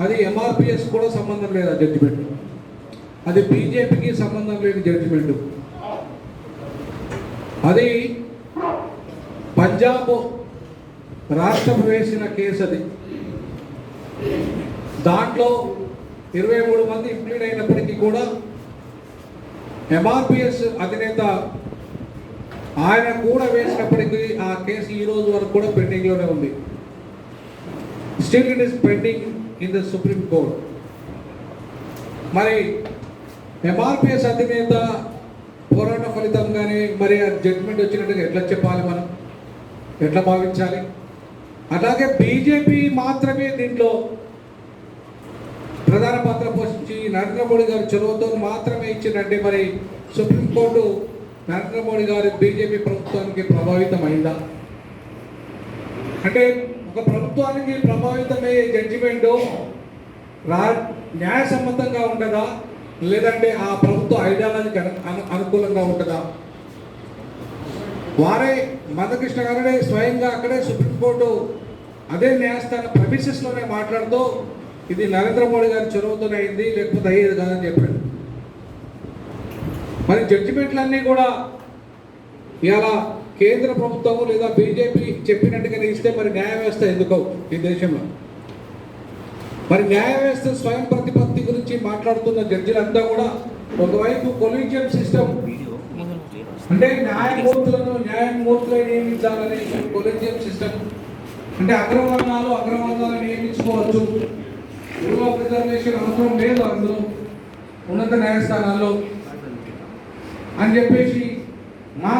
అది ఎంఆర్పిఎస్ కూడా సంబంధం లేదు ఆ జడ్జిమెంట్ అది బీజేపీకి సంబంధం లేని జడ్జిమెంట్ అది పంజాబ్ రాష్ట్రం వేసిన కేసు అది. దాంట్లో ఇరవై మూడు మంది ఇంప్లీడ్ అయినప్పటికీ కూడా ఎంఆర్పిఎస్ అధినేత ఆయన కూడా వేసినప్పటికీ ఆ కేసు ఈ రోజు వరకు కూడా పెండింగ్లోనే ఉంది. Still it is pending in the supreme court మరి ఎంఆర్పిఎస్ అధినేత పోరాట ఫలితంగానే మరి ఆ జడ్జిమెంట్ వచ్చినట్టుగా ఎట్లా చెప్పాలి మనం? ఎట్లా భావించాలి? అలాగే బీజేపీ మాత్రమే దీంట్లో ప్రధాన పాత్ర పోషించి నరేంద్ర మోడీ గారి చొరవతో మాత్రమే ఇచ్చిందంటే మరి సుప్రీంకోర్టు నరేంద్ర మోడీ గారి బీజేపీ ప్రభుత్వానికి ప్రభావితం అయిందా అంటే ఒక ప్రభుత్వానికి ప్రభావితమయ్యే జడ్జిమెంట్ రా న్యాయసమ్మతంగా ఉంటుందా లేదంటే ఆ ప్రభుత్వ ఐడియాలజీకి అను అనుకూలంగా ఉంటుందా వారే మధకృష్ణ గారే స్వయంగా అక్కడే సుప్రీంకోర్టు అదే న్యాయస్థాన ప్రమిసెస్లోనే మాట్లాడుతూ ఇది నరేంద్ర మోడీ గారి చొరవతోనే అయింది లేకపోతే అయ్యేది కాదని చెప్పాడు. మరి జడ్జిమెంట్లన్నీ కూడా ఇలా కేంద్ర ప్రభుత్వం లేదా బీజేపీ చెప్పినట్టుగానే ఇస్తే మరి న్యాయ వ్యవస్థ ఎందుకో ఈ దేశంలో? మరి న్యాయ వ్యవస్థ స్వయం ప్రతిపత్తి గురించి మాట్లాడుతున్న జడ్జిలంతా కూడా ఒకవైపు కొలీజియం సిస్టమ్ అంటే న్యాయమూర్తులను న్యాయమూర్తులు నియమించాలని కొలీజియం సిస్టమ్. అంటే అగ్రవర్ణాలు అగ్రవర్ణాలు నియమించుకోవచ్చు. రూల్ రిజర్వేషన్ అవసరం లేదు అందులో. ఉన్నత న్యాయస్థానాల్లో. అని చెప్పేసి మా